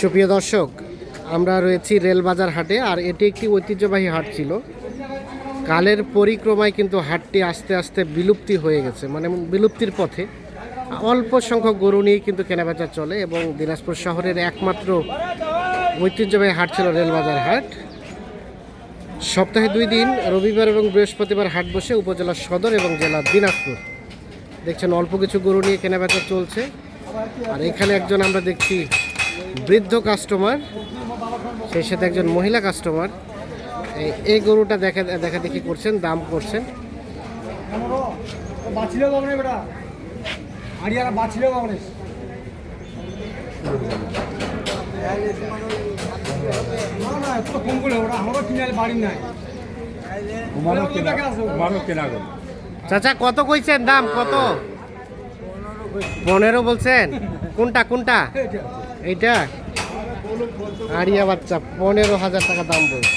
সুপ্রিয় দর্শক, আমরা রয়েছি রেলবাজার হাটে আর এটি একটি ঐতিহ্যবাহী হাট ছিল। কালের পরিক্রমায় কিন্তু হাটটি আস্তে আস্তে বিলুপ্তি হয়ে গেছে মানে বিলুপ্তির পথে। অল্প সংখ্যক গরু নিয়েই কিন্তু কেনাবেচা চলে এবং দিনাজপুর শহরের একমাত্র ঐতিহ্যবাহী হাট ছিল রেলবাজার হাট। সপ্তাহে দুই দিন, রবিবার এবং বৃহস্পতিবার হাট বসে উপজেলা সদর এবং জেলা দিনাজপুর। দেখছেন, অল্প কিছু গরু নিয়ে কেনাবেচা চলছে। আর এখানে একজন আমরা দেখছি বৃদ্ধ কাস্টমার সেই সাথে একজন মহিলা কাস্টমার এই- গরুটা দেখা দেখা দেখি করছেন, দাম করছেন। চাচা, কত কইছেন দাম? কত? পনেরো বলছেন। কোনটা কোনটা? এইটা? আড়িয়া বাচ্চা, পনেরো হাজার টাকা দাম বলছে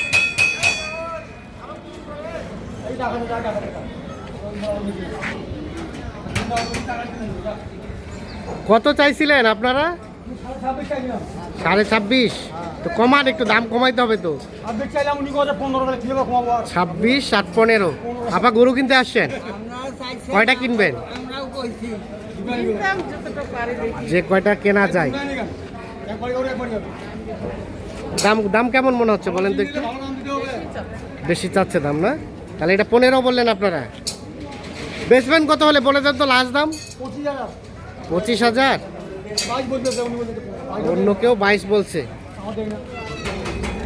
কত চাইছিলেন আপনারা? সাড়ে ছাব্বিশ। তো কমান একটু, দাম কমাইতে হবে তো। ছাব্বিশ সাত পনেরো। আপা গরু কিনতে আসছেন? কয়টা কিনবেন? যে কয়টা কেনা যায়। দাম দাম কেমন মনে হচ্ছে বলেন তো বেশি চাচ্ছে দাম না? তাহলে এটা পনেরো বললেন আপনারা। বেচবেন কত হলে বলে দেন তো লাস্ট দাম? পঁচিশ হাজার? অন্য কেউ বাইশ বলছে।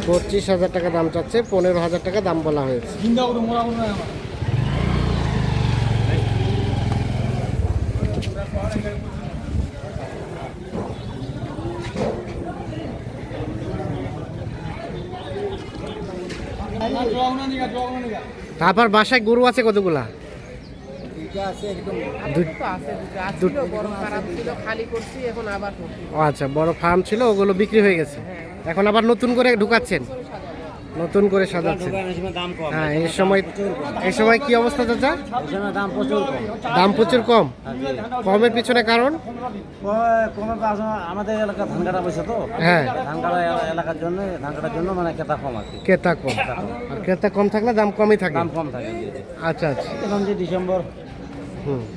পঁচিশ হাজার টাকা দাম চাচ্ছে, পনেরো হাজার টাকা দাম বলা হয়েছে জিন্দা করে মোড়া মনে হয় আমার তারপর বাসায় গরু আছে কতগুলা? দু- তো আছে দুটো আছিল বড় খারাপ ছিল খালি করছি এখন আবার করছি ও আচ্ছা বড় ফার্ম ছিল ওগুলো বিক্রি হয়ে গেছে। এখন আবার নতুন করে ঢুকাচ্ছেন? নতুন করে সাজাচ্ছে হ্যাঁ এই সময় এই সময় কি অবস্থা চাচা? দাম প্রচুর কম। দাম প্রচুর কম? কমের পিছনে কারণ? আমাদের এলাকা ধান কাটা পয়সা তো। হ্যাঁ। ধান কাটা এলাকার জন্য ধান কাটার জন্য মানে কেতা কম আর ক্রেতা কম। আর ক্রেতা কম থাকলে দাম কমই থাকে। দাম কম থাকে আচ্ছা আচ্ছা। এখন যে ডিসেম্বর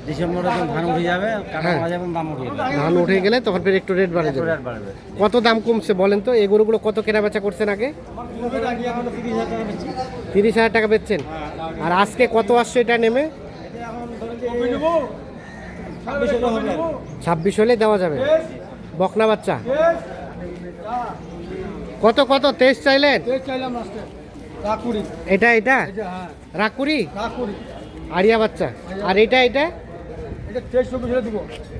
ডিসেম্বরে যখন ধান উঠে যাবে কাটা হ্যাঁ। মারা যাবে দাম উঠে যাবে। ধান উঠে গেলে তখন ফের একটু রেট বাড়ে যাবে। রেট বাড়বে। কত দাম কমছে বলেন তো? এই গরুগুলো কত কেনা বেচা করছেন আগে? তিরিশ হাজার টাকা বেচছেন। আর আজকে কত আসছে এটা নেমে? ছাব্বিশ হলে দেওয়া যাবে। বকনা বাচ্চা। কত কত? তেইশ চাইলেন? এটা এটা? হ্যাঁ। রাকুরি রাকুড়ি। আরিয়া বাচ্চা। আর এটা এটা?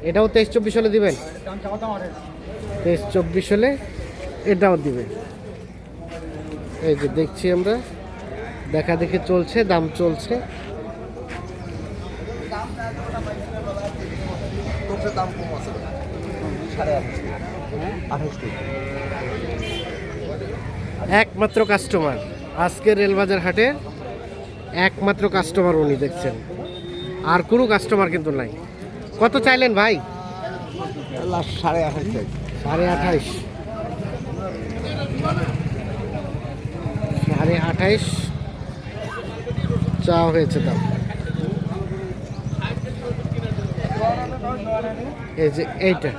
এটাও তেইশ চব্বিশ হলে দিবেন? তেইশ চব্বিশ হলে এটাও দিবে এই যে দেখছি আমরা। দেখা দেখে চলছে দাম চলছে। একমাত্র কাস্টমার আজকের রেলবাজার হাটে একমাত্র কাস্টমার উনি দেখছেন। আর কোনো কাস্টমার কিন্তু নাই। কত চাইলেন ভাই? সাড়ে আঠাশ সাড়ে আঠাইশ সাড়ে আঠাইশ চা হয়েছে দাম। এই যে এইটা।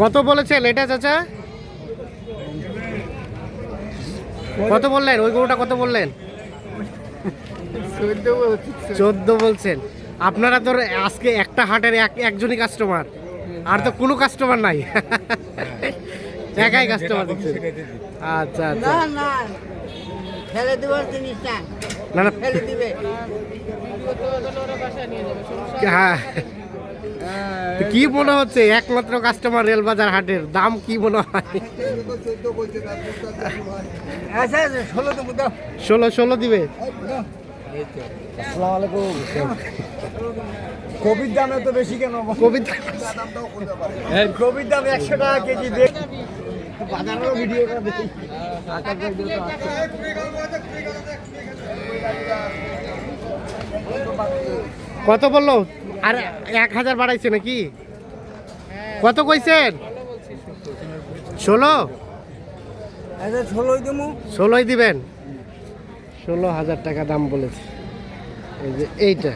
কত বলেছেন এটা চাচা? কত বললেন? ওই গরুটা কত বললেন? চোদ্দ বলছেন। আপনারা তো আজকে একটা হাটের এক একজনই কাস্টমার আর তো কোনো কাস্টমার নাই। একাই কাস্টমার দেখছেন। আচ্ছা আচ্ছা। না না। ফেলে দেওয়ার জিনিস না না না। ফেলে দিবে। বাসায় নিয়ে যাবে সমস্যা হ্যাঁ। কি মনে হচ্ছে? একমাত্র কাস্টমার রেলবাজার হাটের দাম কি মনে হয়? আচ্ছা আচ্ছা ষোলো ষোলো দিবে? কবির দাম এত বেশি কেন? কবিতা কবির দাম একশো টাকা কেজি দেখ বাজারেরও ভিডিও করে দেখি। কত বলল? আর এক হাজার বাড়াইছে নাকি? কত কইছেন? ষোলো? ষোলোই দেবো ষোলোই দিবেন? ষোলো হাজার টাকা দাম বলেছে। এই যে এইটা।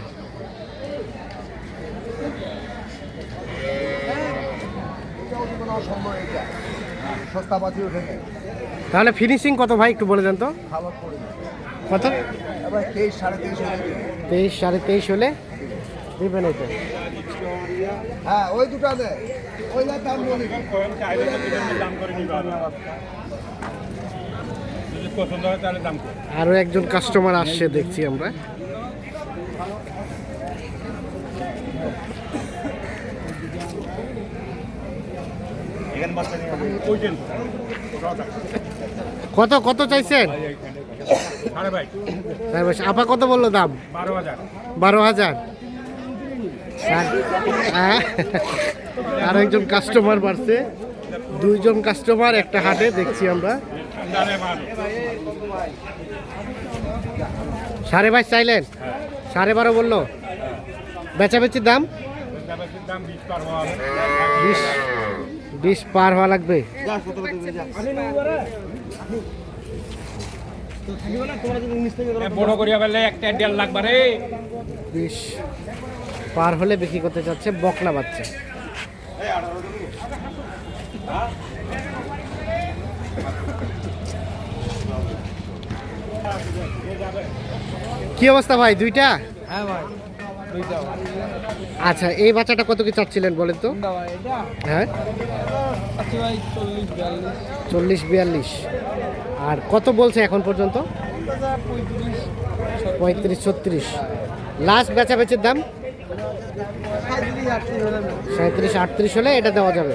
তাহলে ফিনিশিং কত ভাই একটু বলে দেন তো। কত? এবার তেইশ সাড়ে তেইশ তেইশ সাড়ে তেইশ হলে দিবেন এটা। হ্যাঁ ওই দুটা দেয় ওই দাম বলি। দাম করে নিবে যদি পছন্দ হয় তাহলে দাম করে আরও একজন কাস্টমার আসছে দেখছি আমরা কত কত চাইছেন? সাড়ে ভাই আপা কত বলল দাম? বারো হাজার। বারো হাজার। আর একজন কাস্টমার বাড়ছে। দুইজন কাস্টমার একটা হাটে দেখছি আমরা। সাড়ে বাইশ চাইলেন? সাড়ে বারো বলল। বেচাবেচির দাম? দাম বিশ পার বিশ বিশ পার হওয়া লাগবে। বড় করিয়া ফেললে একটা দেড় লাখ বারে বিশ। পার হলে বিক্রি করতে চাচ্ছে বকলা বাচ্চা। কি অবস্থা ভাই দুইটা? হ্যাঁ ভাই আচ্ছা এই বাচ্চাটা কত কি চাচ্ছিলেন বলেন তো? হ্যাঁ? আচ্ছা চল্লিশ বিয়াল্লিশ। আর কত বলছে এখন পর্যন্ত? পঁয়ত্রিশ, ছত্রিশ। লাস্ট বেচাবেচির দাম? সাঁত্রিশ, আটত্রিশ হলে এটা দেওয়া যাবে।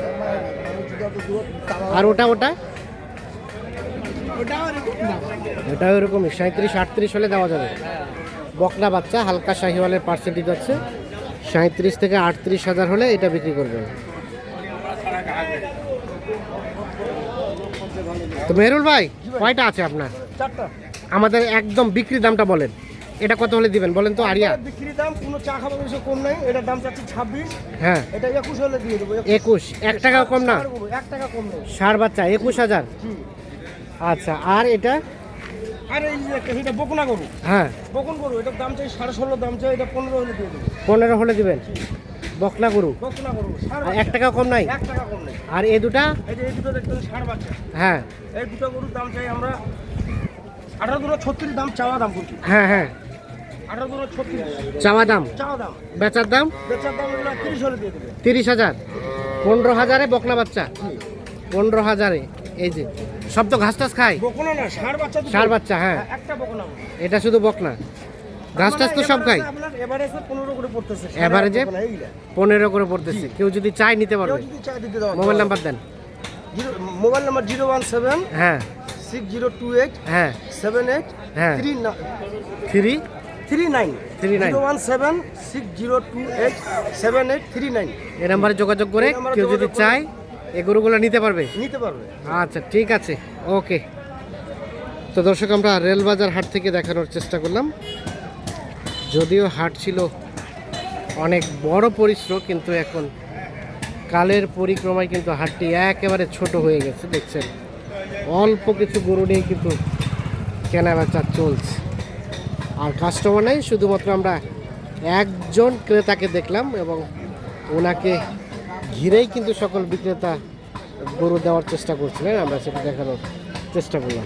আর ওটা ওটা? দাম এরকমই, সাঁত্রিশ, আটত্রিশ হলে দেওয়া যাবে। বকনা বাচ্চা, হালকা শাহিওয়ালের পার্সেন্টেজ আছে। সাঁত্রিশ থেকে আটত্রিশ হাজার হলে এটা বিক্রি করবেন। তো মেহরুল ভাই কয়টা আছে আপনার? চারটা। আমাদের একদম বিক্রি দামটা বলেন। এটা কত হলে দিবেন বলেন তো আরিয়া? বিক্রি দাম কোনো চা খাবার বেশি কম নাই এটার দাম চাচ্ছি ছাব্বিশ। হ্যাঁ। এটা একুশ হলে দিয়ে দেবো একুশ। এক টাকা কম না? এক টাকা কম নেই। সার বাচ্চা একুশ হাজার? আচ্ছা আর এটা? আর এই এটা বকুনা গরু। হ্যাঁ। বকুন গরু এটার দাম চাই সাড়ে ষোলো দাম চাই এটা পনেরো হলে দিয়ে দেবো। পনেরো হলে দিবেন? বকনা গরু। বকুনা গরু আর এক টাকা কম নাই? এক টাকা কম নেই। আর এ দুটা? এই যে দুটো বাচ্চা। হ্যাঁ। এই দুটো গরুর দাম চাই আমরা আঠারো দুটো ছত্রিশ দাম চাওয়া দাম হ্যাঁ হ্যাঁ। আঠারো দুটো ছত্রিশ। চাওয়া দাম? চাওয়া দাম। বেচার দাম? বেচার দাম তিরিশ হলে দিয়ে দেবে। তিরিশ হাজার। পনেরো হাজারে বকনা বাচ্চা। পনেরো হাজারে। এই যে সব তো ঘাস টাস খায়। বকুনা না ষাড় বাচ্চা দুটো। বাচ্চা হ্যাঁ। একটা বকুনা এটা শুধু বকনা। ঘাস টাস তো সব আপনার এভারেজে পনেরো করে পড়তেছে। এ? কেউ যদি চাই নিতে পারবে। মোবাইল নাম্বার দেন। Mobile number zero one seven হ্যাঁ। সিক্স জিরো টু এইট হ্যাঁ। সেভেন এইট হ্যাঁ। Three three? Three nine 39 zero one seven six zero two eight seven eight three nine এ নাম্বারে যোগাযোগ করে কেউ যদি চায় এই গরুগুলো নিতে পারবে। নিতে পারবে। আচ্ছা ঠিক আছে। ওকে। তো দর্শক আমরা রেলবাজার হাট থেকে দেখানোর চেষ্টা করলাম। যদিও হাট ছিল অনেক বড় পরিশ্রম, কিন্তু এখন কালের পরিক্রমায় কিন্তু হাটটি একেবারে ছোট হয়ে গেছে, দেখছেন। অল্প কিছু গরু নিয়ে কিন্তু কেনা বেচা চলছে। আর কাস্টমার নেই, শুধুমাত্র আমরা একজন ক্রেতাকে দেখলাম এবং ওনাকে ঘিরেই কিন্তু সকল বিক্রেতা গরু দেওয়ার চেষ্টা করছিলেন। আমরা সেটা দেখানোর চেষ্টা করলাম।